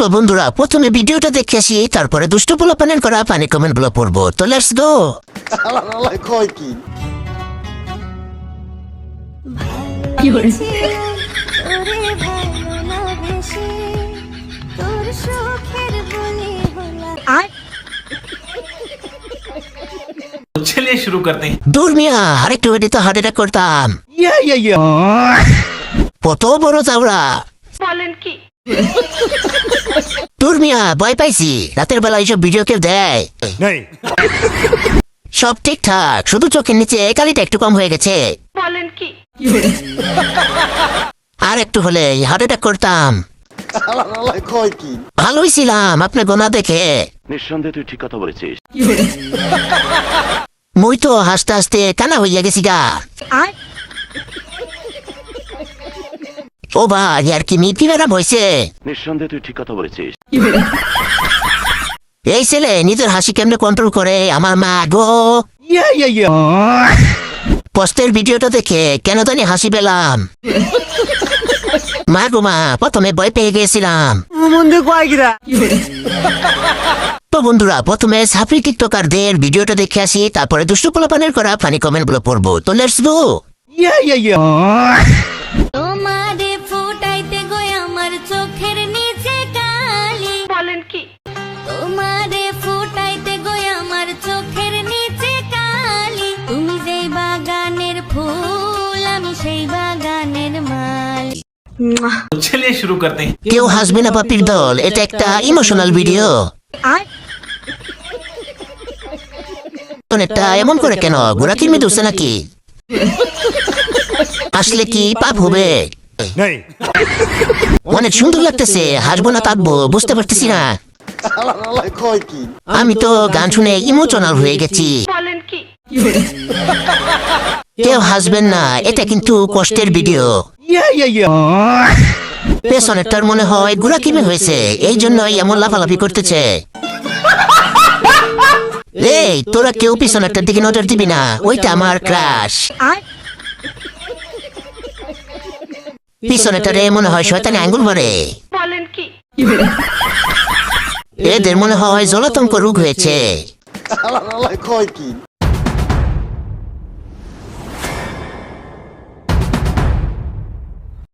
চলো বন্ধুরা প্রথমে ভিডিওটা দেখে আসি তারপরে দুষ্ট বলা পোলাপানের করা পানি কমেন্টগুলো পড়ব। তো লেটস গো চলে শুরু করতে। দূর মিয়া আরেকটু এটি তো হার্ট অ্যাটাক করতাম। কত বড় চাওড়া বলেন কি? দূর মিয়া ভয় পাইছি। রাতের বেলা এইসব ভিডিও কেউ দেয়। সব ঠিকঠাক শুধু চোখের নিচে কালিটা একটু কম হয়ে গেছে। বলেন কি? আর একটু হলে হার্ট অ্যাটাক করতাম। ভালোই ছিলাম আপনি গোনা দেখে। নিঃসন্দেহে তুই ঠিক কথা বলেছিস। মুই তো হাসতে হাসতে কানা হইয়া গেছি গা। ও ভাই আর কি মিটি ম্যাডাম হয়েছে নিঃসন্দেহে তুই ঠিক কথা বলেছিস। এই ছেলে নিজের হাসি কেমনে কন্ট্রোল করে? আমার মা গো। পোস্টের ভিডিওটা দেখে কেন জানি হাসি পেলাম। মা গো মা প্রথমে ভয় পেয়ে গেছিলাম। তো বন্ধুরা প্রথমে সাফরি টিকটকারদের ভিডিওটা দেখে আসি তারপরে দুষ্টু পোলাপানের করা ফানি কমেন্টগুলো পড়ব। তো লেটস গো চলিয়ে শুরু করতে কেউ হাসবে না পাপির দল এটা একটা ইমোশনাল ভিডিও এটা এমন করে কেন? গোরা কিনবে দুসে নাকি? আসলে কি পাপ হবে? অনেক সুন্দর লাগতেছে হাসবো না কাঁদবো বুঝতে পারতেছি না। আমি তো গান শুনে ইমোশনাল হয়ে গেছি। কেউ হাসবেন না এটা কিন্তু কষ্টের ভিডিও পেছনেরটার মনে হয় গুড়া কিমে হয়েছে এই জন্যই এমন লাফালাফি করতেছে। এই তোরা কেউ পিছনেরটার দিকে নজর দিবি না ওইটা আমার ক্রাশ পিছনেরটারে মনে হয় শয়তানে আঙ্গুল ভরে বলেন কি? এদের মনে হয় জলাতঙ্ক রোগ হয়েছে।